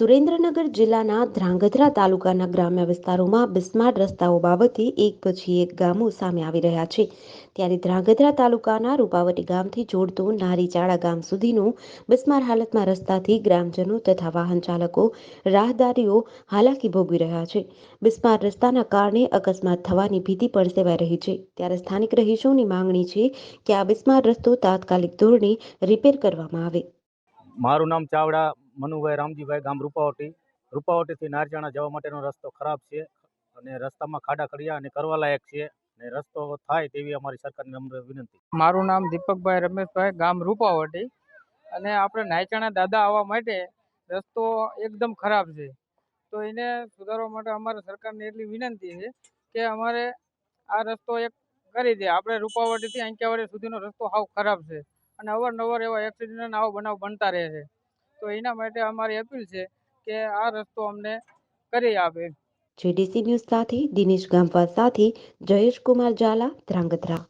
સુરેન્દ્રનગર જિલ્લાના ધ્રાંગધ્રા તાલુકાના ગ્રામ્ય વિસ્તારોમાં બિસ્માર્ટ રસ્તાઓ બાબતે એક પછી એક ગામો સામે આવી રહ્યા છે. ત્યારે ધ્રાંગધ્રા તાલુકાના રૂપાવટી ગામથી જોડતો નારીચાળા ગામ સુધીનો બિસ્માર હાલતમાં રસ્તાથી ગ્રામજનો તથા વાહન ચાલકો રાહદારીઓ હાલાકી ભોગવી રહ્યા છે. બિસ્માર રસ્તાના કારણે અકસ્માત થવાની ભીતિ પણ સેવાઈ રહી છે. ત્યારે સ્થાનિક રહીશોની માંગણી છે કે આ બિસ્માર રસ્તો તાત્કાલિક ધોરણે રિપેર કરવામાં આવે. મારું નામ ચાવડા મનુભાઈ રામજીભાઈ ગામ રૂપાવટી. રૂપાવટીથી નારચાણા જવા માટેનો રસ્તો ખરાબ છે અને રસ્તામાં ખાડા ખડિયા અને કરવા લાયક છે અને રસ્તો થાય તેવી અમારી સરકારને વિનંતી. મારું નામ દીપકભાઈ રમેશભાઈ, ગામ રૂપાવટી. અને આપણે નાયચાણા દાદા આવવા માટે રસ્તો એકદમ ખરાબ છે. તો એને સુધારવા માટે અમારે સરકારને એટલી વિનંતી છે કે અમારે આ રસ્તો એક કરી દે. આપણે રૂપાવટીથી અંક્યાવાડી સુધીનો રસ્તો સાવ ખરાબ છે. અને અવારનવાર એવા એક્સિડન્ટ આવા બનાવ બનતા રહે છે. તો એના માટે અમારી અપીલ છે કે આ રસ્તો અમને કરી આપે. જેડીસી ન્યૂઝ સાથે દિનેશ ગામવા સાથે જયેશ કુમાર ઝાલા ધ્રાંગધ્રા.